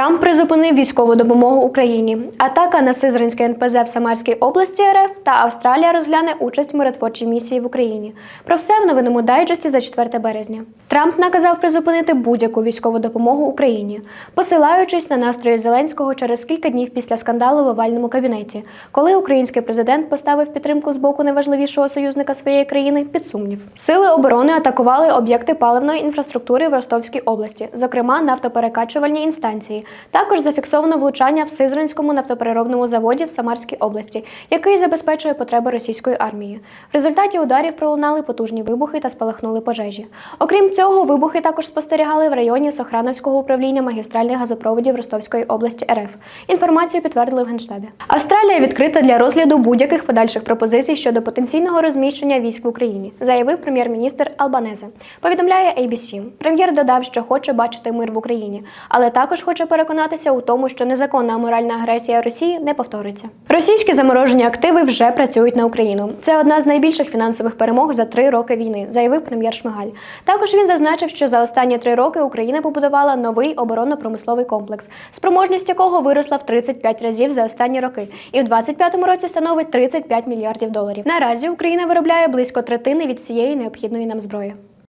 Трамп призупинив військову допомогу Україні. Атака на Сизранське НПЗ в Самарській області РФ та Австралія розгляне участь в миротворчій місії в Україні. Про все в новинному дайджесті за 4 березня. Трамп наказав призупинити будь-яку військову допомогу Україні, посилаючись на настрої Зеленського через кілька днів після скандалу в овальному кабінеті, коли український президент поставив підтримку з боку найважливішого союзника своєї країни під сумнів. Сили оборони атакували об'єкти паливної інфраструктури в Ростовській області, зокрема нафтоперекачувальні інстанції. Також зафіксовано влучання в Сизранському нафтопереробному заводі в Самарській області, який забезпечує потреби російської армії. В результаті ударів пролунали потужні вибухи та спалахнули пожежі. Окрім цього, вибухи також спостерігали в районі Сохрановського управління магістральних газопроводів Ростовської області РФ. Інформацію підтвердили в Генштабі. Австралія відкрита для розгляду будь-яких подальших пропозицій щодо потенційного розміщення військ в Україні, заявив прем'єр-міністр Албанезе. Повідомляє ABC. Прем'єр додав, що хоче бачити мир в Україні, але також хоче переконатися у тому, що незаконна аморальна агресія Росії не повториться. Російські заморожені активи вже працюють на Україну. Це одна з найбільших фінансових перемог за три роки війни, заявив прем'єр Шмигаль. Також він зазначив, що за останні три роки Україна побудувала новий оборонно-промисловий комплекс, спроможність якого виросла в 35 разів за останні роки, і в 2025 році становить 35 мільярдів доларів. Наразі Україна виробляє близько третини від цієї необхідної нам зброї.